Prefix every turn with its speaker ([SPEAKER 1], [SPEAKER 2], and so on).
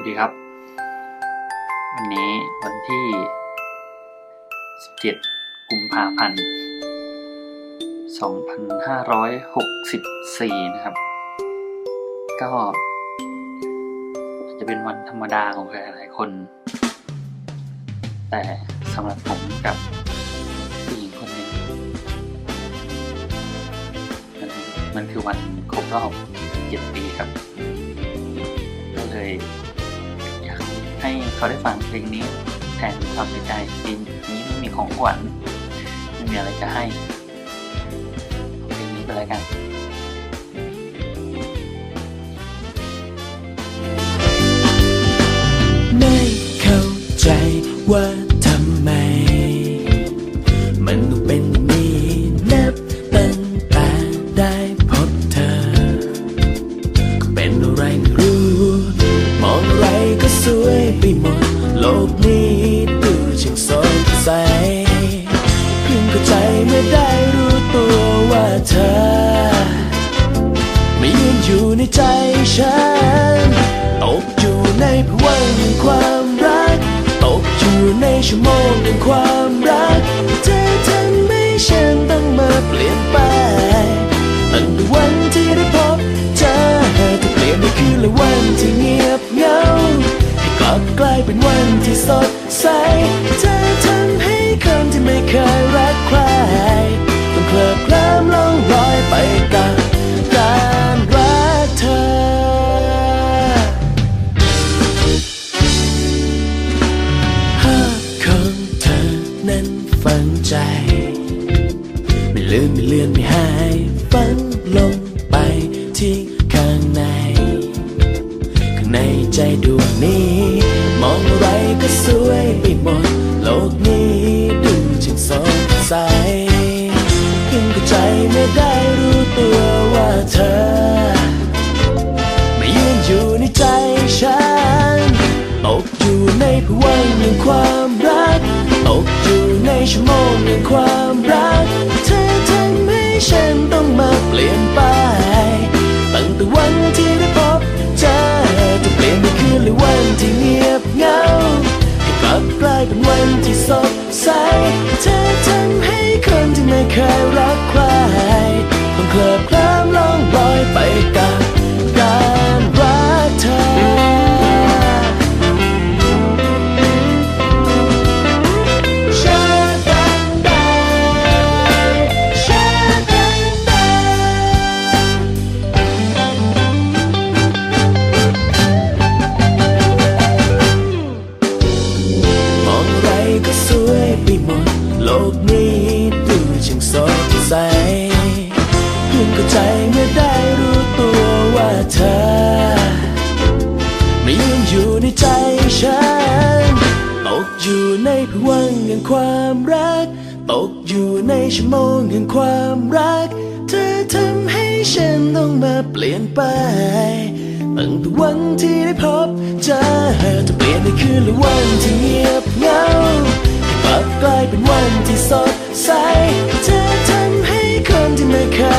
[SPEAKER 1] วัสดีครับ วันนี้วันที่ 17 กุมภาพันธ์ 2564 นะครับ ก็ จะเป็นวันธรรมดาของใครหลายคน แต่สำหรับผมกับผู้หญิงคนหนึ่งมันมันคือวันครบรอบ 7 ปีครับ เขาได้ฟังเพลงนี้แทนความเสียใจปีนี้ไม่มีของขวัญไม่มีอะไรจะให้เอาเพลงนี้ไปเลยกัน
[SPEAKER 2] ดูช่างสดใสเพิ่งเข้าใจเมื่อได้รู้ตัวว่าเธอ ไม่ยืนอยู่ในใจฉันตกอยู่ในภวังแห่งความรักตกอยู่ในชั่วโมงแห่งความรัก เธอทำให้ฉันต้องมาเปลี่ยนไปตั้งแต่วันที่ได้พบเจอเธอเปลี่ยนในคืนและวันที่เงียบ เป็นวันที่สดใส เธอทำให้คนที่ไม่เคยรักใคร ต้องเคลิบเคลิ้มล่องลอยไปกับการรักเธอ ภาพของเธอนั้นฝังใจ ไม่ลืมไม่เลือนไม่หายฝังลงไปที่ข้างใน ข้างในใจดวงนี้ ในภวังแห่งความรักตกอยู่ในชั่วโมงแห่งความรัก เธอทำให้ฉันต้องมาเปลี่ยนไปตั้งแต่วันที่ได้พบเจอจะเปลี่ยนในคืนหรือวันที่เงียบเหงาให้กลับกลายเป็นวันที่สดใสเธอทำให้คนที่ไม่เคยรักใครต้องเคลิบเคลิ้มล่องลอยไปกับ สดใสเพิ่งเข้าใจเมื่อได้รู้ตัวว่าเธอไม่ยืนอยู่ในใจฉัน ตกอยู่ในภวังแห่งความรัก ตกอยู่ในชั่วโมงแห่งความรัก เธอทำให้ฉันต้องมาเปลี่ยนไปตั้งแต่วันที่ได้พบเจอจะเปลี่ยนในคืนหรือวันที่เงียบ กลับกลายเป็นวันที่สดใสเธอทำให้คนที่ไม่เคย